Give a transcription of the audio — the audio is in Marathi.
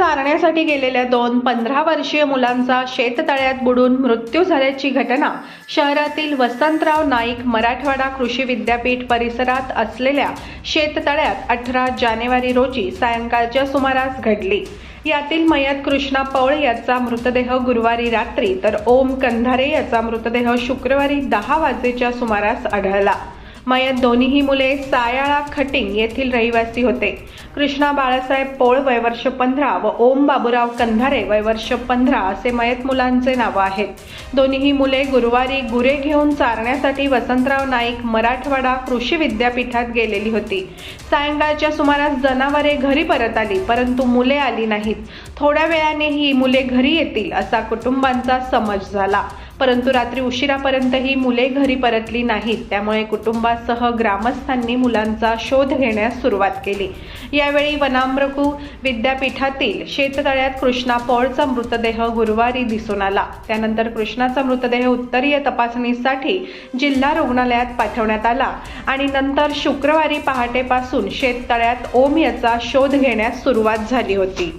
चारण्यासाठी गेलेल्या दोन पंधरा वर्षीय मुलांचा शेततळ्यात बुडून मृत्यू झाल्याची घटना शहरातील वसंतराव नाईक मराठवाडा कृषी विद्यापीठ परिसरात असलेल्या शेततळ्यात अठरा जानेवारी रोजी सायंकाळच्या सुमारास घडली. यातील मयत कृष्णा पौळ याचा मृतदेह गुरुवारी रात्री तर ओम कंधारे याचा मृतदेह शुक्रवारी दहा वाजेच्या सुमारास आढळला. मयत दोन्हीही मुले सायाळा खटिंग येथील रहिवासी होते. कृष्णा बाळासाहेब पोळ वयवर्ष पंधरा व ओम बाबूराव कंधारे वयवर्ष पंधरा असे मयत मुलांचे नावं आहेत दोन्हीही मुले गुरुवारी गुरे घेऊन चारण्यासाठी वसंतराव नाईक मराठवाडा कृषी विद्यापीठात गेलेली होती. सायंकाळच्या सुमारास जनावरे घरी परत आली परंतु मुले आली नाहीत. थोड्या वेळाने ही मुले घरी येतील असा कुटुंबांचा समज झाला. परंतु रात्री उशिरापर्यंत ही मुले घरी परतली नाहीत. त्यामुळे कुटुंबासह ग्रामस्थांनी मुलांचा शोध घेण्यास सुरुवात केली. यावेळी वनामृकू विद्यापीठातील शेततळ्यात कृष्णा पौळचा मृतदेह गुरुवारी दिसून आला. त्यानंतर कृष्णाचा मृतदेह उत्तरीय तपासणीसाठी जिल्हा रुग्णालयात पाठवण्यात आला आणि नंतर शुक्रवारी पहाटेपासून शेततळ्यात ओम याचा शोध घेण्यास सुरुवात झाली होती.